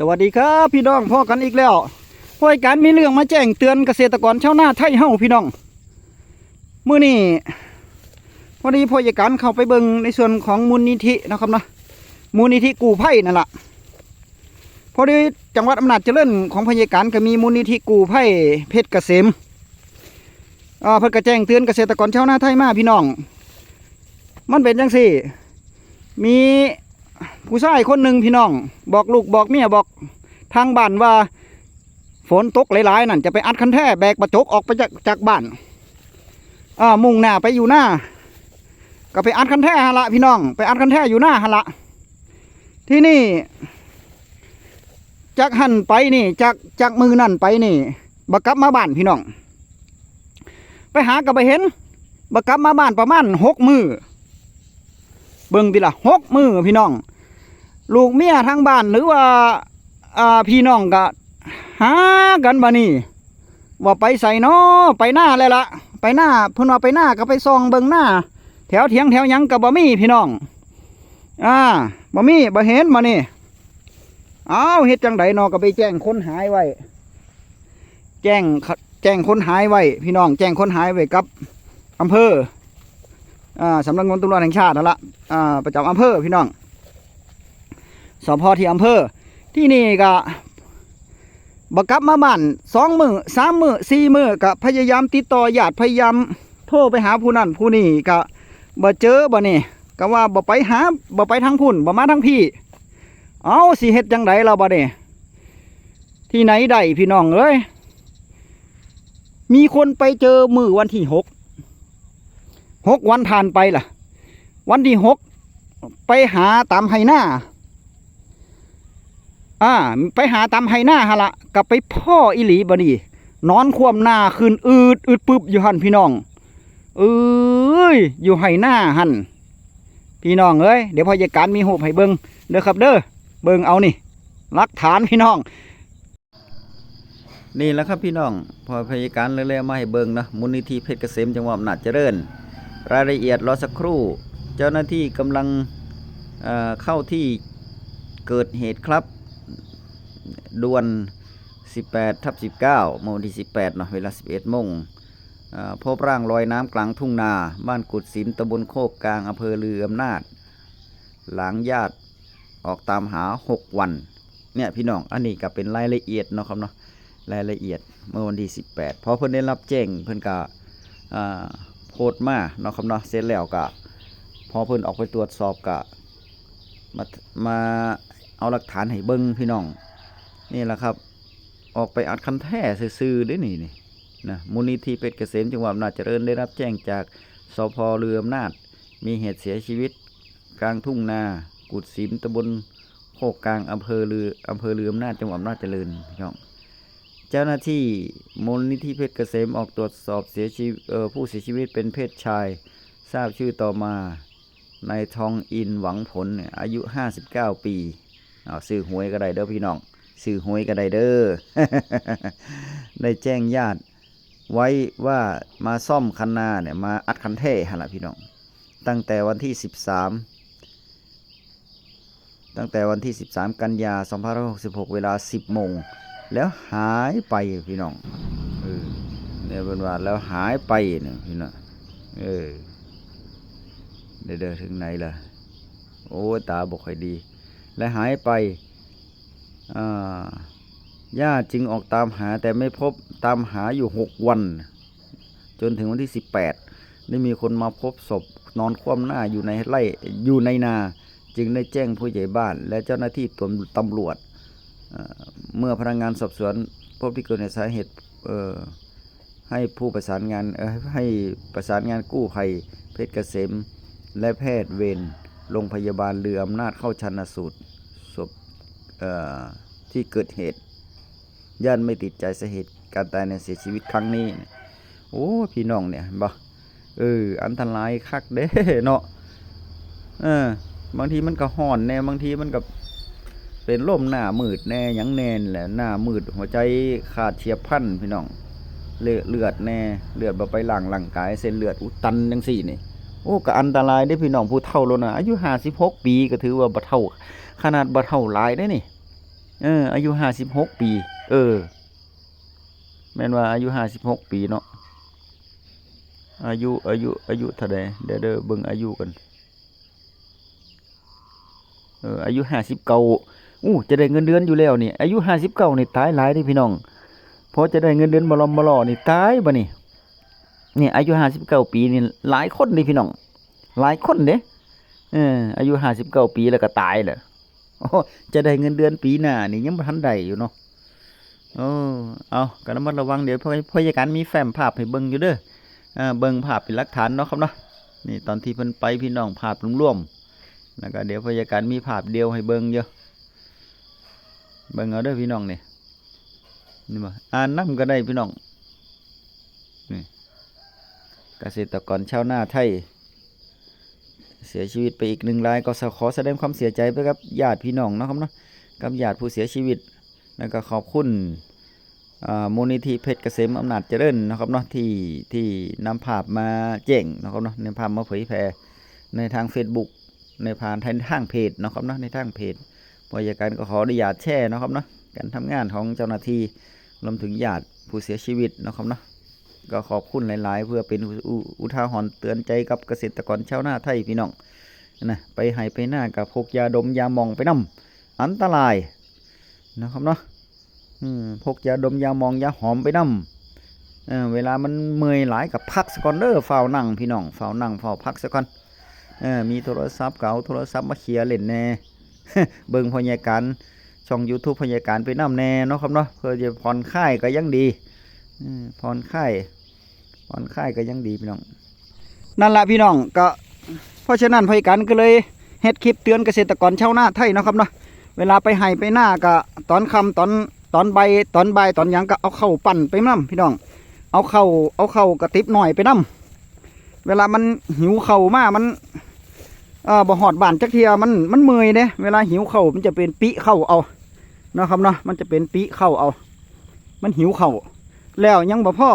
สวัสดีครับ พี่น้องพ่อกันอีกแล้วพ่อยการมีเรื่องมาแจ้งเตือนเกษตรกรชาวนาไทยเฮาพี่น้องเมื้อนี้พอดีพ่อยการเข้าไปเบิงในส่วนของมูลนิธินะครับนะมูลนิธิกู้ภัยนั่นแหละพอดีจังหวัดอำนาจเจริญของพอยการก็มีมูลนิธิกู้ภัยเพชรเกษมอ่าเพิ่นก็แจ้งเตือนเกษตรกรชาวนาไทยมาพี่น้อง มันเป็นจังซี่ มี ผู้ชายคนหนึ่งพี่น้อง บอกลูกบอกเมียบอกทางบ้านว่า ฝนตกหลายๆนั่นจะไปอัดคันแท่แบกประจกออกไปจากจากบ้านอ่ามุ่งหน้าไปอยู่หน้า ก็ไปอัดคันแท่ฮะละพี่น้อง ไปอัดคันแท่อยู่หน้าฮะละที่นี่จากหันไปนี่จากจากมือนั่นไปนี่บักกลับมาบ้านพี่น้อง ไปหากับไปเห็นบักกลับมาบ้านประมาณหกมือเบิ่งติละหกมือพี่น้อง ลูกเมียทางบ้านหรือว่าอ่าพี่น้องก็หากันบานี่ว่าไปใส่นาะไปหน้าเลยละไปหน้าเพิ่นว่าไปหน้าก็ไปซองเบิงหน้า แถวเถียงแถวยังกับบ่มีพี่น้องอ่าบ่มีบ่เห็นมานี่อ้าวเฮ็ดจังไดเนาะก็ไปแจ้งคนหายไว้ แจ้งแจ้งคนหายไว้พี่น้อง แจ้งคนหายไว้กับอำเภออ่าสำนักงานตำรวจแห่งชาตินั่นละอ่าประจำอำเภอพี่น้อง สพที่อำเภอ ที่นี่ก็บกลับมาบ้านสองมือสามมือสี่มือก็พยายามติดต่อญาติพยายามโทรไปหาผู้นั้นผู้นี้ก็บ่เจอบ่นี่ก็ว่าบ่ไปหาบ่ไปทางพุ่นบ่มาทางพี่ เอาสิเฮ็ดจังไดเราบ่นี่ที่ไหนได้พี่น้องเอ้ยมีคนไปเจอมือวันที่หกหกวันผ่านไปล่ะ วันที่หกไปหาตามไฮหน้า อ่าไปหาตามไฮหน้าฮะละกลับไปพ่ออิหลีบดีนอนควมหน้าคืนอืดอืดปึ๊บอยู่หันพี่น้องเอ้ยอยู่ไฮหน้าหันพี่น้องเอ้ยเดี๋ยวพอยการมีหูให้เบิงเด้อครับเด้อเบิงเอานี่หลักฐานพี่น้อง นี่แหละครับพี่น้อง พอพยการเรื่อยๆมาให้เบิงนะมูลนิธิเพชรเกษมจังหวัดนาจเจริญ รายละเอียดรอสักครู่ เจ้าหน้าที่กำลังเเข้าที่เกิดเหตุครับ ด่วน 18ทับ19เมื่อวันที่ 18เนาะเวลา 11โมงพบร่างลอยน้ำกลางทุ่งนา บ้านกุดสินตำบลโคกกลางอำเภอลืออำนาจ หลังญาติออกตามหา 6 วัน เนี่ยพี่น้อง อันนี้ก็เป็นรายละเอียดเนาะครับเนาะรายละเอียดเมื่อวันที่ 18พอเพิ่นได้รับแจ้งเพิ่นก็โพสต์มาเนาะครับเนาะเสร็จแล้วก็พอเพิ่นออกไปตรวจสอบก็มามาเอาหลักฐานให้เบิ่งพี่น้อง นี่แหละครับ ออกไปอัดคันแท้ซื่อๆด้นี่นี่นะมูลนิธิเป็ดเกษมจังหวัดอำนาจเจริญได้รับแจ้งจากสพเรืออำนาจ มีเหตุเสียชีวิต กลางทุ่งนา กุดสิมตำบลโคกกลางอำเภอเรืออำเภอเรืออำนาจจังหวัดอำนาจเจริญพี่น้องเจ้าหน้าที่มูลนิธิเพชรเกษมออกตรวจสอบเสียชีวิตเอ่อผู้เสียชีวิตเป็นเพศชาย ทราบชื่อต่อมานายทองอินหวังผลอายุ 59 ปีเอาซื้อหวยก็ได้เด้อพี่น้อง ซื้อหวยก็ได้เด้อ ได้แจ้งญาติ ไว้ว่ามาซ่อมคันนาเนี่ยมาอัดคันเท่ฮะละพี่น้อง ตั้งแต่วันที่ 13 ตั้งแต่วันที่ 13 กันยา2566 เวลา 10โมง แล้วหายไปพี่น้อง เออเนี่ยเป็นว่าแล้วหายไปเนี่ยพี่น้อง เออเดี๋ยวเดินถึงไหนล่ะ โอ้ตาบกค่อยดี และหายไป อ่าญาติจึงออกตามหาแต่ไม่พบตามหาอยู่หกวัน จนถึงวันที่สิบแปดได้มีคนมาพบศพนอนคว่ำหน้าอยู่ในไร่อยู่ในนา จึงได้แจ้งผู้ใหญ่บ้าน และเจ้าหน้าที่ตำรวจเมื่อพนักงานสอบสวนพบที่เกิดเหตุสาเหตุให้ผู้ประสานงานให้ประสานงานกู้ภัยเพชรเกษม และแพทย์เวรโรงพยาบาลเรืออำนาจเข้าชันสูตร ที่เกิดเหตุญาติไม่ติดใจสาเหตุการตายในเสียชีวิตครั้งนี้ โอ้ พี่น้องเนี่ยบ่เออ อันตรายคักเด้เนาะเออบางทีมันก็ห่อนแน่บางทีมันก็เป็นลมหน้ามืดแน่ยังแน่นแหละหน้ามืดหัวใจขาดเฉียบพันพี่น้องเลือดเลือดแน่เลือดบ่ไปหลังหลังกายเส้นเลือดอุดตันจังสี่นี่โอ้ก็อันตรายได้พี่น้องผู้เฒ่าแล้วนะอายุ56ปีก็ถือว่าบ่เฒ่า ขนาดบ่เฒ่าหลายได้นี่ เออ อายุห้าสิบหกปี เออ แม่นว่าอายุห้าสิบหกปีเนาะ อายุอายุอายุเท่าใดเดี๋ยวเด้อเบิ่งอายุกัน เออ อายุห้าสิบเก้าอู้จะได้เงินเดือนอยู่แล้วนี่ อายุห้าสิบเก้านี่ตายหลายเด้พี่น้องพอจะได้เงินเดือนบลอมบลอนี่ตายบ่นี่นี่อายุห้าสิบเก้าปีนี่หลายคนเด้พี่น้อง หลายคนเด้เอออายุห้าสิบเก้าปีแล้วก็ตายแหละ จะได้เงินเดือนปีหน้านี่ยังบ่ทันได้อยู่เนาะโอ้เอาก็ระมัดระวังเดี๋ยวพยพยการมีแฟ้มภาพให้เบิ่งอยู่เด้ออ่าเบิ่งภาพเป็นหลักฐานเนาะครับเนาะนี่ตอนที่เพิ่นไปพี่น้องภาพรวมๆแล้วก็เดี๋ยวพยาการมีภาพเดียวให้เบิ่งเยอะเบิ่งเอาเด้อพี่น้องนี่นี่บ่อ่านนํก็ได้พี่น้องนี่เกษตรกรชาวนาไทย เสียชีวิตไปอีกหนึ่งรายก็ขอแสดงความเสียใจไปกับญาติพี่น้องเนาะครับเนาะกับญาติผู้เสียชีวิตแล้วก็ขอบคุณมูลนิธิเพชรเกษมอำนาจเจริญนะครับเนาะที่ที่นำภาพมาแจ้งนะครับเนาะนำภาพมาเผยแพร่ในทาง Facebook ในผ่านทางเพจนะครับเนาะในทางเพจพอยาการก็ขออนุญาตแช่นะครับเนาะการทำงานของเจ้าหน้าที่รวมถึงญาติผู้เสียชีวิตนะครับเนาะ ก็ขอบคุณหลาย ๆ เพื่อเป็นอุอุทาหรณ์เตือนใจกับเกษตรกรชาวนาไทยพี่น้องนะไปให้ไปหน้ากับพกยาดมยาหมองไปนำอันตรายนะครับเนาะพกยาดมยาหมองยาหอมไปนำเเวลามันเมื่อยหลายกับพักสกอนเด้อเฝ้านั่งพี่น้องเฝ้านั่งเฝ้าพักสกอนมีโทรศัพท์เก่าโทรศัพท์มาเคลียร์เล่นแน่เบิ่งพยาการช่อง YouTube พยาการไปนำแน่เนาะครับเนาะเพื่อจะผ่อนคลายก็ยังดีผ่อนคลาย ผ่อนคลายก็ยังดีพี่น้อง นั่นละพี่น้องก็ เพราะฉะนั้นพยกันก็เลยเฮ็ดคลิปเตือนเกษตรกรชาวนาไทยนะครับเนาะเวลาไปให้ไปหน้าก็ตอนค่ำตอนตอนใบตอนใบตอนหยังก็เอาเข้าปั่นไปน้ำพี่น้อง เอาเข้าเอาเข้ากระติบหน่อยไปน้ำเวลามันหิวเข่ามามันเอ่อบ่หอดบานจักเทียมันมันเมื่อยเด้เวลาหิวเข่ามันจะเป็นปิเข้าเอานะครับเนาะมันจะเป็นปิเข้าเอา มันหิวเข่าแล้วยังบ่พ่อ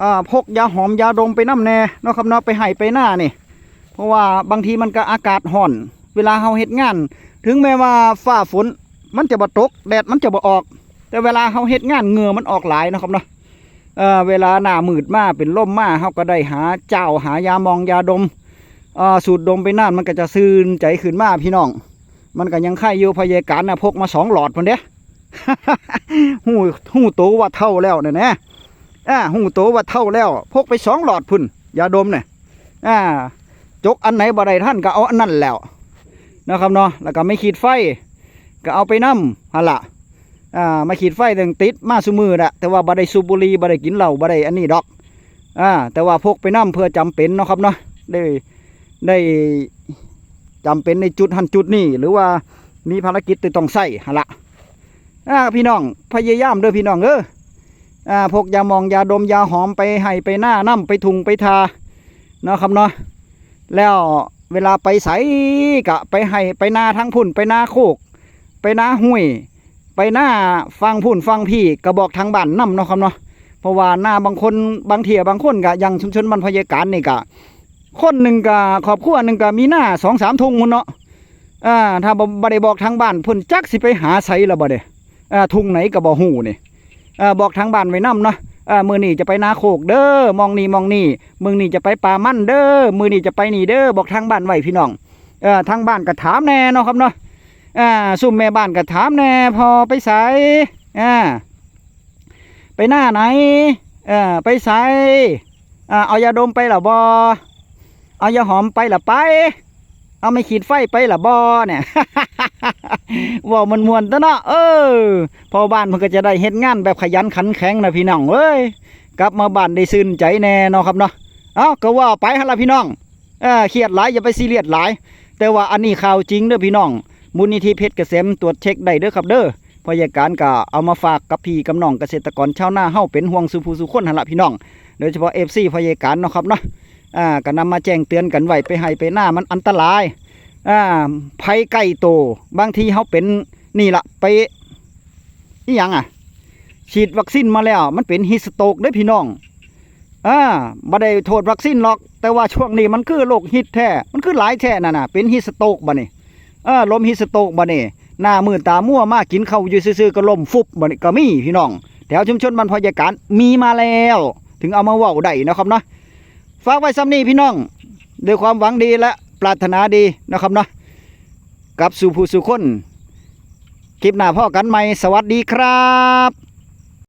อ่าพกยาหอมยาดมไปน้ำแน่เนาะครับเนาะไปให้ไปหน้านี่เพราะว่าบางทีมันก็อากาศห่อน เวลาเฮาเฮ็ดงาน ถึงแม้ว่าฟ้าฝนมันจะบ่ตกแดดมันจะบ่ออก แต่เวลาเฮาเฮ็ดงานเหงื่อมันออกหลายนะครับเนาะเอ่อเวลาหน้ามืดมาเป็นลมมาเฮาก็ได้หาเจ้าหายามองยาดมอ่าสูดดมไปนานมันก็จะซื่นใจขึ้นมาพี่น้อง มันก็ยังไข่อยู่พยาการนะพกมาสองหลอดพุ่นเด้หูหูโตว่าเท่าแล้วเนี่ยนะ อ่าหูโตว่าเท่าแล้วพกไปสองหลอดพุ่นยาดมเนี่ยอ่าจกอันไหนบ่ได้ท่านก็เอาอันนั้นแล้วนะครับเนาะแล้วก็ไม่ขีดไฟ ก็เอาไปนํฮะละอ่ามาขีดไฟตึงติดมาสุมือละแต่ว่าบ่ได้สูบบุหรี่บ่ได้กินเหล้าบ่ได้อันนี้ดอกอ่าแต่ว่าพกไปนํเพื่อจำเป็นเนาะครับเนาะได้ได้จำเป็นในจุดหันจุดนี้หรือว่ามีภารกิจที่ต้องใส่ฮะละอ่าพี่น้องพยายามเด้อพี่น้องเออ อ่าพกยาหมองยาดมยาหอมไปให้ไปหน้าน้ำไปทุงไปทาเนาะครับเนาะแล้วเวลาไปใสกะไปให้ไปหน้าทั้งพุ่นไปหน้าโคก ไปหน้าห้วยไปหน้าฟังพุ่นฟังพี่กระบอกทางบ้านนํเนาะครับเนาะเพราะว่าหน้าบางคนบางเที่ยบางคนกะยังชุมชนบรรพยาการนี่กะคนหนึ่งกะครอบครัวหนึ่งกะมีหน้าสองสามทุงมุนเนาะอ่าถ้าบ่ได้บอกทางบ้านพุ่นจักสิไปหาไสละบ่เด้อ่าทุงไหนก็บ่ฮู้นี่ บอกทางบ้านไว้นํเนาะอ่ามื้อนี้จะไปนาโคกเด้อมองนี่มองนี่มึงนี่จะไปป่ามันเด้อมือนี่จะไปนี่เด้อบอกทางบ้านไว้พี่น้องเออทางบ้านก็ถามแน่เนาะครับเนาะอ่าซุ่มแม่บ้านก็ถามแน่พอไปใส่อ่าไปหน้าไหนเออไปใส่อ่าเอายาดมไปหรอบอเอายาหอมไปหรอไป เอาไม่ขีดไฟไปหรอบอเนี่ยว่ามันมวนๆตะเนาะเออพอบ้านมันก็จะได้เฮ็ดงานแบบขยันขันแข็งนะพี่น้องเอ้ยกลับมาบ้านได้ซื่นใจแน่เนาะครับเนาะเอ้าก็ว่าไปฮะละพี่น้องเออเครียดหลายอย่าไปซีเรียสหลาย แต่ว่าอันนี้ข่าวจริงเด้อพี่น้องมูลนิธิเพชรเกษมตรวจเช็คได้เด้อครับเด้อพยาการก็เอามาฝากกับพี่กับน้องเกษตรกรชาวนาเฮาเป็นห่วงสุภูสุคนหันละพี่น้องโดยเฉพาะ FC พยาการเนาะครับเนาะ อ่าก็นำมาแจ้งเตือนกันไว้ไปให้ไปหน้ามันอันตรายอ่าภัยใกล้โตวบางทีเฮาเป็นนี่ละไปอีหยังอะ ฉีดวัคซีนมาแล้ว มันเป็นฮิสโตกเด้พี่น้องอ่าบ่ได้โทษวัคซีนหรอก แต่ว่าช่วงนี้มันคือโรคฮิตแท้มันคือหลายแท้นั่นน่ะเป็นฮิสโตกบ่นี่เออลมฮิสโตกบ่นี่หน้ามืดตามั่วมากกินข้าวอยู่ซื่อๆก็ลมฟุบบ่นี่ก็มีพี่น้องแถวชุมชนบรรพยาการมีมาแล้ว ถึงเอามาว้าได้นะครับเนาะ ฝากไว้ซ้ำนี้พี่น้องด้วยความหวังดีและปรารถนาดีนะครับเนาะกับสู่ผู้สู่คนคลิปหน้าพ่อกันใหม่สวัสดีครับ